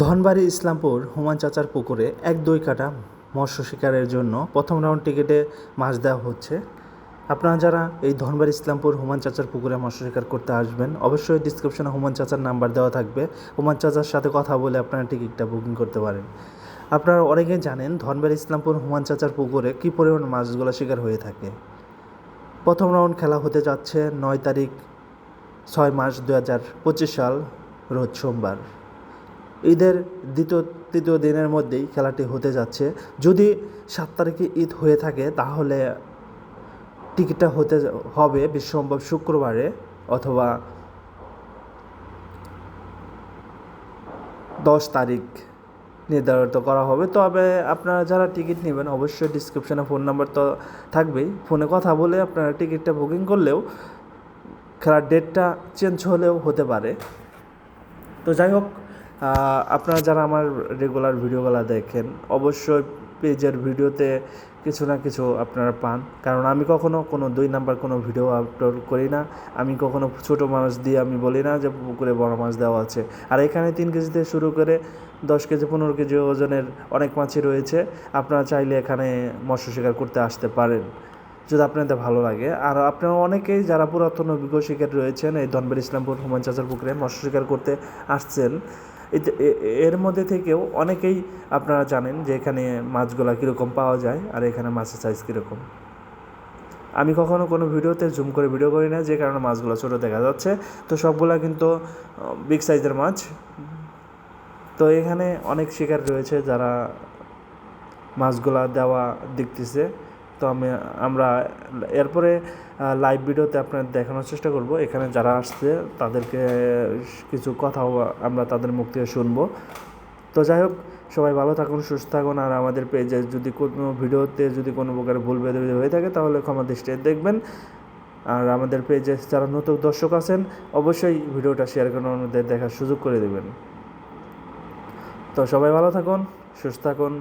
Dhanbari Islampur human চাচার পুকুরে এক দুই কাটা মৎস্য শিকারের জন্য প্রথম রাউন্ড টিকিটে মাছ দেওয়া হচ্ছে। আপনারা যারা এই ধনবাড়ি ইসলামপুর হুমান চাচার পুকুরে মৎস্য শিকার করতে আসবেন, অবশ্যই ডিসক্রিপশনে হুমান চাচার নাম্বার দেওয়া থাকবে। হুমান চাচার সাথে কথা বলে আপনারা টিকিটটা বুকিং করতে পারেন। আপনারা অনেকেই জানেন ধনবাড়ি ইসলামপুর হুমান চাচার পুকুরে কী পরিমাণ মাছগুলো শিকার হয়ে থাকে। প্রথম রাউন্ড খেলা হতে যাচ্ছে নয় তারিখ, ছয় মার্চ দু হাজার পঁচিশ সাল, রোজ সোমবার। ঈদের দ্বিতীয়, তৃতীয় দিনের মধ্যেই খেলাটি হতে যাচ্ছে। যদি সাত তারিখে ঈদ হয়ে থাকে, তাহলে টিকিটটা হতে হবে বিশ্বম্ভব শুক্রবারে অথবা দশ তারিখ নির্ধারিত করা হবে। তবে আপনারা যারা টিকিট নেবেন, অবশ্যই ডিসক্রিপশনে ফোন নাম্বার তো থাকবেই। ফোনে কথা বলে আপনারা টিকিটটা বুকিং করলেও খেলার ডেটটা চেঞ্জ হলেও হতে পারে। তো যাই হোক আপনারা যারা আমার রেগুলার ভিডিওগুলো দেখেন, অবশ্যই পেজের ভিডিওতে কিছু না কিছু আপনারা পান। কারণ আমি কখনো কোনো দুই নাম্বার কোনো ভিডিও আপলোড করি না। আমি কখনো ছোট মাছ দিয়ে আমি বলি না যে পুকুরে বড় মাছ দেওয়া আছে। আর এখানে তিন কেজি থেকে শুরু করে দশ কেজি, পনেরো কেজি ওজনের অনেক মাছই রয়েছে। আপনারা চাইলে এখানে মৎস্য শিকার করতে আসতে পারেন, যদি আপনাদের ভালো লাগে। আর আপনারা অনেকেই যারা পুরাতন অভিজ্ঞ শিকার রয়েছেন, এই ধনবের ইসলামপুর হুমান চাচার পুকুরে মৎস্য শিকার করতে আসছেন এর মধ্যে থেকেও অনেকেই আপনারা জানেন যে এখানে মাছগুলা কীরকম পাওয়া যায় আর এখানে মাছের সাইজ কীরকম। আমি কখনও কোনো ভিডিওতে জুম করে ভিডিও করি না, যে কারণে মাছগুলো ছোটো দেখা যাচ্ছে। তো সবগুলা কিন্তু বিগ সাইজের মাছ। তো এখানে অনেক শিকার রয়েছে যারা মাছগুলা দেওয়া দেখতেছে। তো আমি, আমরা এরপরে লাইভ ভিডিওতে আপনার দেখানোর চেষ্টা করব। এখানে যারা আসছে, তাদেরকে কিছু কথাও আমরা তাদের মুখ থেকে শুনব। তো যাই হোক, সবাই ভালো থাকুন, সুস্থ থাকুন, আর আমাদের পেজে যদি কোনো ভিডিওতে যদি কোনো প্রকার ভুল বেদে হয়ে থাকে, তাহলে ক্ষমা দৃষ্টিতে দেখবেন। আর আমাদের পেজে যারা নতুন দর্শক আছেন, অবশ্যই ভিডিওটা শেয়ার করে অন্যদের দেখার সুযোগ করে দেবেন। তো সবাই ভালো থাকুন, সুস্থ থাকুন,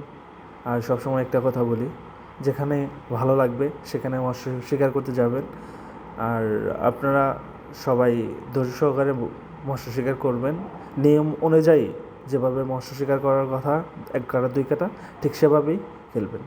আর সবসময় একটা কথা বলি। যেখানে ভালো লাগবে, সেখানে আমার শিকার করতে যাবেন। আর আপনারা সবাই ধৈর্য সহকারে মৎস্য শিকার করবেন। নিয়ম অনুযায়ী যেভাবে মৎস্য শিকার করার কথা, এক কাটা, দুই কাটা, ঠিক সেভাবেই খেলবেন।